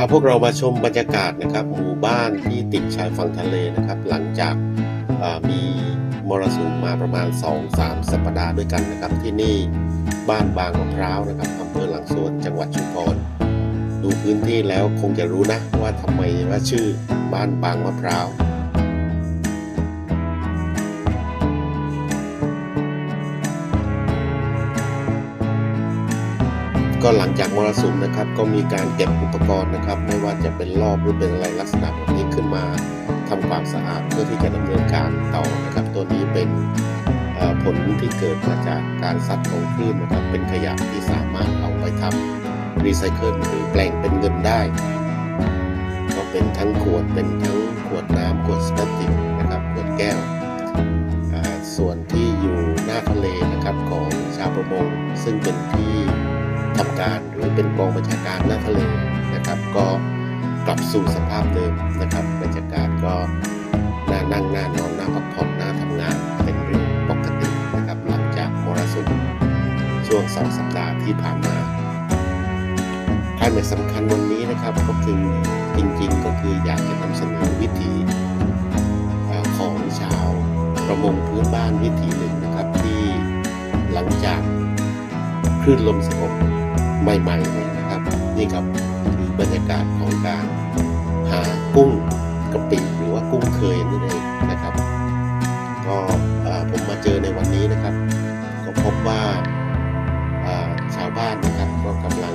าพวกเรามาชมบรรยากาศนะครับ หมู่บ้านที่ติดชายฝั่งทะเลนะครับ หลังจากมีมรสุมมาประมาณ 2-3 สัปดาห์ด้วยกันนะครับ ที่นี่บ้านบางมะพร้าวนะครับอำเภอหลังสวนจังหวัดชุมพรดูพื้นที่แล้วคงจะรู้นะว่าทำไมว่าชื่อบ้านบางมะพร้าว ก็หลังจากมรสุมนะครับ ก็มีการเก็บอุปกรณ์นะครับ ไม่ว่าจะเป็นรอบหรือเป็นอะไรลักษณะแบบนี้ขึ้นมาทำความสะอาดเพื่อที่จะดำเนินการต่อนะครับ ตัวนี้เป็นผลที่เกิดมาจากการซัดของคลื่นนะครับ เป็นขยะที่สามารถเอาไปทำรีไซเคิลหรือแปลงเป็นเงินได้ ก็เป็นทั้งขวดเป็นทั้งขวดน้ำขวดพลาสติกนะครับขวดแก้ว ส่วนที่อยู่หน้าทะเลนะครับของชาวประมงซึ่งเป็นที่ำการหรือเป็นกองบัญชาการหน้าทะเลนะครับ ก็กลับสู่สภาพเดิมนะครับบรรยากาศก็น่านั่งน่านอนน่าพักผ่อนน่าทำงานเป็นเรื่องปกตินะครับหลังจากมรสุมช่วงสองสัปดาห์ที่ผ่านมาไฮไลท์สำคัญวันนี้นะครับก็คือจริงๆ ก็คืออยากจะนำเสนอวิถีของชาวประมงพื้นบ้านวิถีหนึ่งนะครับที่หลังจากคลื่นลมสงบ ใหม่ๆเนี่ยนะครับ นี่ครับคือบรรยากาศของการหากุ้งกะปิหรือว่ากุ้งเคยนั่นเองนะครับ ก็ผมมาเจอในวันนี้นะครับ ก็พบว่าชาวบ้านนะครับก็กำลัง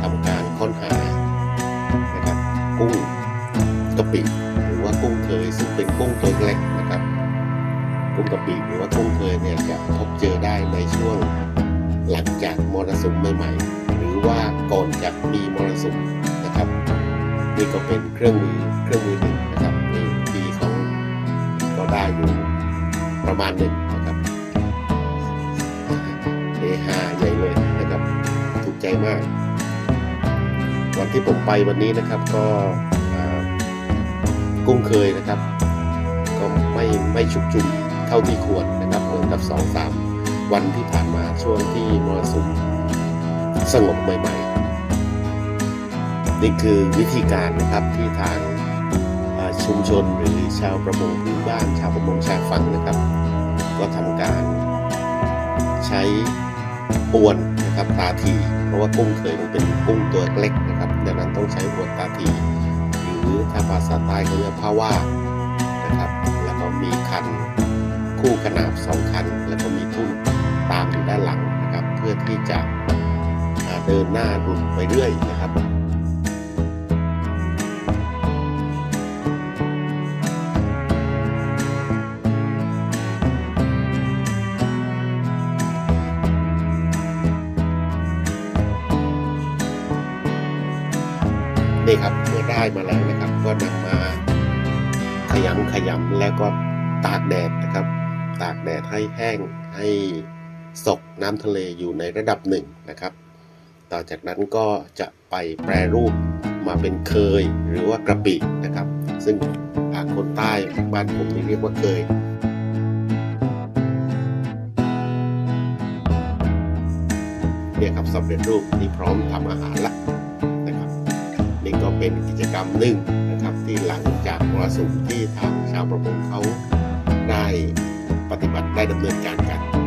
ทำการค้นหานะครับกุ้งกะปิหรือว่ากุ้งเคย ซึ่งเป็นกุ้งตัวเล็กนะครับ กุ้งกะปิหรือว่ากุ้งเคยเนี่ยจะพบเจอได้ในช่วง หลังจากมรสุมใหม่ๆ หรือว่าก่อนจะมีมรสุมนะครับ นี่ก็เป็นเครื่องมือเครื่องมือหนึ่งนะครับในปีเขาก็ได้อยู่ประมาณหนึ่งนะครับเฮฮาใหญ่เลยนะครับถูกใจมาก วันที่ผมไปวันนี้นะครับก็กุ้งเคยนะครับ ก็ไม่ไม่ชุกชุมเท่าที่ควรนะครับเหมือนกับสองสาม วันที่ผ่านมาช่วงที่มรสุมสงบใหม่ ๆ นี่คือวิธีการนะครับที่ทางชุมชนหรือชาวประมงพื้นบ้านชาวประมงชายฝั่งนะครับ ก็ทำการใช้อวนนะครับตาทีเพราะว่ากุ้งเคยมันเป็นกุ้งตัวเล็กนะครับดังนั้นต้องใช้อวนตาทีหรือถ้าภาษาใต้เขาเรียกพาว่านะครับ แล้วก็มีคันคู่ขนาบสองคัน แล้วก็มีทุ่น ตามอยู่ด้านหลังนะครับ เพื่อที่จะเดินหน้าดุนไปเรื่อยนะครับนี่ครับเมื่อได้มาแล้วนะครับ ก็นำมาขยำขยำแล้วก็ตากแดดนะครับ ตากแดดให้แห้งให้ สกน้ำทะเลอยู่ในระดับหนึ่งนะครับ ต่อจากนั้นก็จะไปแปรรูปมาเป็นเคยหรือว่ากระปินะครับ ซึ่งทางคนใต้บ้านผมนี่เรียกว่าเคยเนี่ยครับสำเร็จรูปที่พร้อมทำอาหารละนะครับ นี่ก็เป็นกิจกรรมหนึ่งนะครับที่หลังจากมรสุมที่ทางชาวประมงเขาได้ปฏิบัติได้ดำเนินการกัน